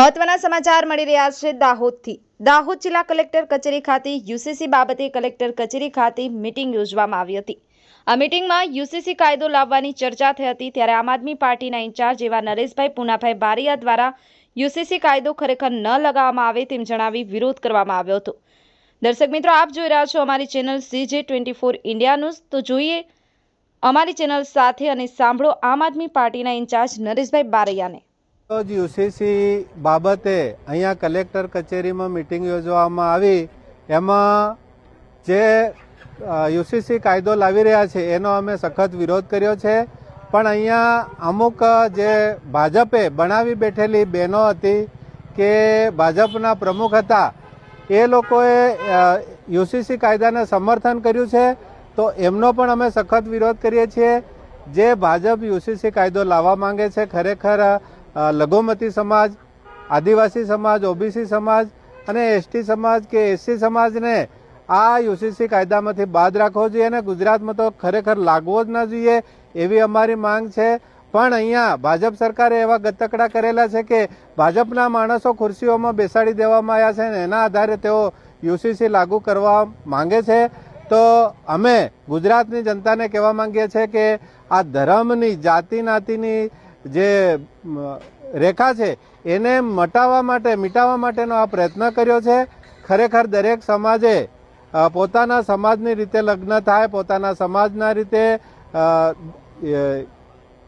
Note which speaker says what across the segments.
Speaker 1: મહત્વના સમાચાર મળી રહ્યા છે દાહોદથી. દાહોદ જિલ્લા કલેક્ટર કચેરી ખાતે યુસીસી બાબતે કલેક્ટર કચેરી ખાતે મીટિંગ યોજવામાં આવી હતી. આ મીટિંગમાં યુસીસી કાયદો લાવવાની ચર્ચા થઈ હતી ત્યારે આમ આદમી પાર્ટીના ઇન્ચાર્જ એવા નરેશભાઈ પૂનાભાઈ બારિયા દ્વારા યુસીસી કાયદો ખરેખર ન લગાવવામાં આવે તેમ જણાવી વિરોધ કરવામાં આવ્યો હતો. દર્શક મિત્રો, આપ જોઈ રહ્યા છો અમારી channel CJ twenty four India news. તો જોઈએ અમારી ચેનલ સાથે અને સાંભળો આમ આદમી પાર્ટીના ઇન્ચાર્જ નરેશભાઈ બારૈયાને.
Speaker 2: રોજ યુસીસી બાબતે અહીંયા કલેક્ટર કચેરીમાં મિટિંગ યોજવામાં આવી. એમાં જે યુસીસી કાયદો લાવી રહ્યા છે, એનો અમે સખત વિરોધ કર્યો છે. પણ અહીંયા અમુક, જે ભાજપે બનાવી બેઠેલી બહેનો હતી કે ભાજપના પ્રમુખ હતા, એ લોકોએ યુસીસી કાયદાને સમર્થન કર્યું છે. તો એમનો પણ અમે સખત વિરોધ કરીએ છીએ. જે ભાજપ યુસીસી કાયદો લાવવા માંગે છે, ખરેખર લઘુમતી સમાજ, આદિવાસી સમાજ, ઓબીસી સમાજ અને એસટી સમાજ કે એસસી સમાજને આ યુસીસી કાયદામાંથી બાદ રાખવો જોઈએ અને ગુજરાતમાં તો ખરેખર લાગવો જ ન જોઈએ એવી અમારી માંગ છે. પણ અહીંયા ભાજપ સરકારે એવા ગતકડા કરેલા છે કે ભાજપના માણસો ખુરશીઓમાં બેસાડી દેવામાં આવ્યા છે અને એના આધારે તેઓ યુસીસી લાગુ કરવા માંગે છે. તો અમે ગુજરાતની જનતાને કહેવા માંગીએ છીએ કે આ ધર્મની જાતિ નાતિની જે રેખા છે, એને મટાવવા માટે, મિટાવવા માટેનો આ પ્રયત્ન કર્યો છે. ખરેખર દરેક સમાજે પોતાના સમાજની રીતે લગ્ન થાય, પોતાના સમાજના રીતે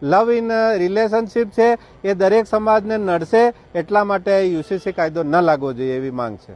Speaker 2: લવ ઇન રિલેશનશીપ છે, એ દરેક સમાજને નડશે, એટલા માટે યુસીસી કાયદો ન લાગવો જોઈએ એવી માંગ છે.